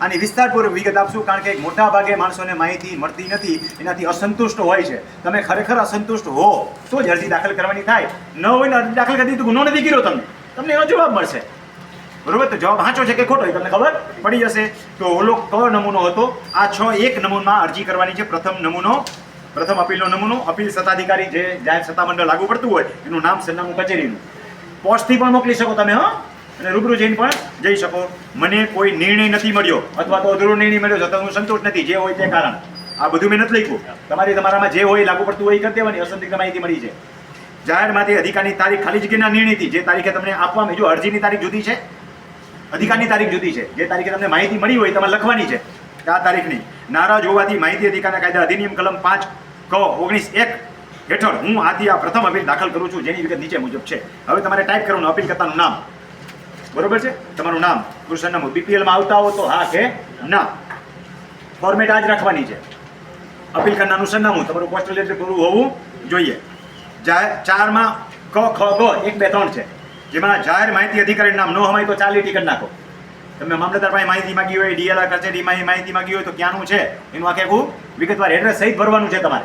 આની વિસ્તારપૂર્વક વિગત આપશું, કારણ કે મોટા ભાગે માણસોને માહિતી મળતી નથી, એનાથી અસંતુષ્ટ હોય છે. તમે ખરેખર અસંતુષ્ટ હો, તો જ અરજી દાખલ કરવાની થાય. ન હોય અરજી દાખલ કરી તો ગુનો નથી કર્યો તમને. તમને એનો જવાબ મળશે. બરોબર? તો જવાબ સાચો છે કે ખોટો એ તમને ખબર પડી જશે. તો ઓલો ક નમૂનો હતો. આ છ એક નમૂનામાં અરજી કરવાની છે. પ્રથમ નમૂનો, પ્રથમ અપીલનો નમૂનો. અપીલ સત્તાધિકારી જે જાહેર સત્તામંડળ લાગુ પડતું હોય, એનું નામ સરનામું કચેરીનું. પોસ્ટથી પણ મોકલી શકો તમે, હા. અને રૂબરૂ જઈને પણ જઈ શકો. મને કોઈ નિર્ણય નથી મળ્યો, અથવા તો અધૂરો નિર્ણય મળ્યો છતાં હું સંતોષ નથી, જે હોય તે કારણ. આ બધું મેં નથી લખ્યું. તમારી તમારામાં જે હોય લાગુ પડતું હોય એ કરી દેવાની અસંદિગ્ધ માહિતી મળી છે. જાહેરમાંથી અધિકારની તારીખ ખાલી જગ્યાના નિર્ણયથી જે તારીખે તમને આપવામાં, જો અરજીની તારીખ જુદી છે, અધિકારની તારીખ જુદી છે, જે તારીખે તમને માહિતી મળી હોય તમારે લખવાની છે, આ તારીખની. નારાજ હોવાથી માહિતી અધિકારના કાયદા અધિનિયમ કલમ પાંચ ક ઓગણીસ એક હેઠળ હું આથી આ પ્રથમ અપીલ દાખલ કરું છું, જેની વિગત નીચે મુજબ છે. હવે તમારે ટાઈપ કરવાનું, અપીલ કરતાનું નામ. બરોબર છે? તમારું નામ પુરુષ સરનામું બીપીએલમાં આવતા હો તો હા કે ના. ફોર્મેટ આ જ રાખવાની છે. અપીલ કરનારનું સરનામું, તમારું પોસ્ટલ લેટર પૂરું હોવું જોઈએ. જાહેર, ચારમાં ક, ખ ગ એક, બે, ત્રણ છે. જેમાં જાહેર માહિતી અધિકારી નામ ન હમાય તો ચાર લીટી કરી નાખો. તમે મામલતદાર પાસે માહિતી માગી હોય ડીએલઆર કચેરીમાં માહિતી માગી હોય તો ક્યાંનું છે? એનું આખે આખું વિગતવાર એડ્રેસ સહિત ભરવાનું છે તમારે.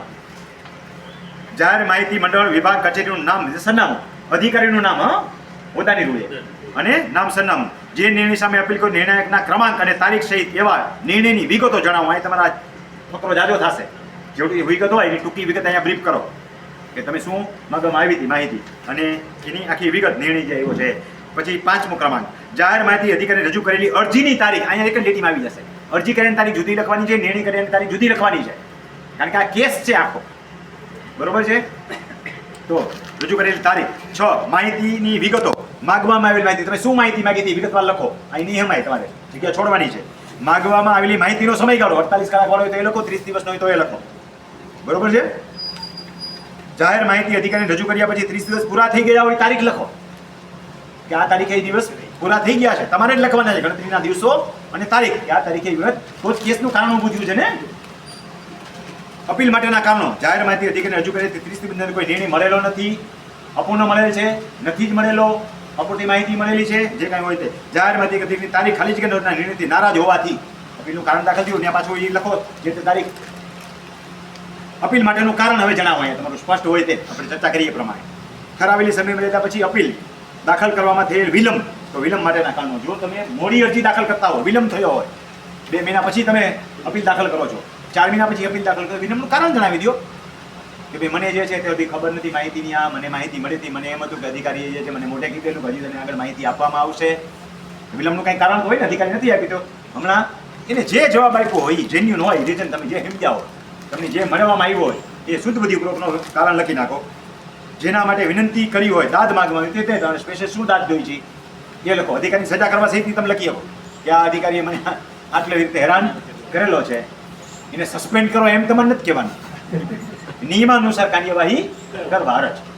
જાહેર માહિતી મંડળ વિભાગ કચેરીનું નામ, સરનામું. અધિકારીનું નામ, હા? પોતાની રૂએ. અને નામ સરનામું. જે નિર્ણય સામે અપીલ કરો નિર્ણાયકના ક્રમાંક અને તારીખ સહિત એવા નિર્ણયની વિગતો જણાવો. અહીં તમારા ફકરો જાજો થશે. જેવડી વિગત હોય એની ટૂંકી વિગત અહીંયા બ્રીફ કરો. કે તમે શું મગમાં આવી હતી માહિતી. અને એની આખી વિગત નિર્ણય જે આવ્યો છે. પછી પાંચમો ક્રમાંક. જાહેર માહિતી અધિકારી રજૂ કરેલી અરજીની તારીખ અહીંયા એક જ લીટીમાં આવી જશે. અરજી કરીને તારીખ જુદી લખવાની છે નિર્ણય કરીને તારીખ જુદી લખવાની છે. કારણ કે આ કેસ છે આખો. બરોબર છે? તો રજૂ કરેલી તારીખ છ માહિતીની વિગતો માગવામાં આવેલી માહિતી. તમે શું માહિતી માગી હતી વિગતવાર લખો. અહીં નિયમ આવે તમારે. જગ્યા છોડવાની છે. માગવામાં આવેલી માહિતીનો સમયગાળો અડતાલીસ કલાક વાળો હોય તો એ લખો, ત્રીસ દિવસનો હોય તો એ લખો. બરોબર છે? જાહેર માહિતી અધિકારી રજૂ કર્યા પછી ત્રીસ દિવસ પૂરા થઈ ગયા હોય તારીખ લખો. કે આ તારીખે દિવસ પૂરા થઈ ગયા છે. તમારે જ લખવાના છે ગણતરીના દિવસો અને તારીખ. આ તારીખે વિગત તો કેસનું કારણ ઊભું થયું છે ને? અપીલ માટેના કારણો. જાહેર માહિતી અધિકારી રજૂ કરી ત્રીસ દિવસની અંદર કોઈ નિર્ણય મળેલો નથી. અપૂર્ણ મળેલ છે. નથી જ મળેલો. અપૂરતી માહિતી મળેલી છે. જે કાંઈ હોય તે. જાહેર માહિતી અધિકારીની તારીખ ખાલી જગ્યાના નિર્ણયથી નારાજ હોવાથી અપીલનું કારણ દાખલ થયું. ત્યાં પાછું એ લખો જે તે તારીખ. અપીલ માટેનું કારણ હવે જણાવો અહીંયા. તમારું સ્પષ્ટ હોય તે. આપણે ચર્ચા કરીએ પ્રમાણે. ઠરાવેલી સમય મર્યાદા પછી અપીલ દાખલ કરવામાં થયેલ વિલંબ. તો વિલંબ માટેના કારણો. જો તમે મોડી અરજી દાખલ કરતા હો, વિલંબ થયો હોય, બે મહિના પછી તમે અપીલ દાખલ કરો છો. ચાર મહિના પછી અપીલ દાખલ કરી વિલંબનું કારણ જણાવી દો કે ભાઈ, મને જે છે તે હજી ખબર નથી, માહિતીની આ, મને માહિતી મળી હતી. મને એમ હતું કે અધિકારીએ જે છે મને મોઢે કીધેલું હજી તને આગળ માહિતી આપવામાં આવશે. વિલંબનું કંઈ કારણ હોય ને, અધિકારી નથી આપી તો. હમણાં એને જે જવાબ આપ્યો હોય જેન્યુન હોય રીઝન તમે જે સમજ્યા હોય, તમને જે મળવામાં આવ્યો હોય, એ શુદ્ધ બુદ્ધિપૂર્વકનો કારણ લખી નાખો. જેના માટે વિનંતી કરી હોય, દાદ માગવા તે તે સ્પેશિયલ શું દાદ જોઈ છે? એ લખો. અધિકારીની સજા કરવા સહિતની તમે લખી શકો. કે આ અધિકારીએ મને આટલી રીતે હેરાન કરેલો છે. એને સસ્પેન્ડ કરો એમ તમારે નથી કહેવાનું. નિયમાનુસાર કાર્યવાહી કરવા જ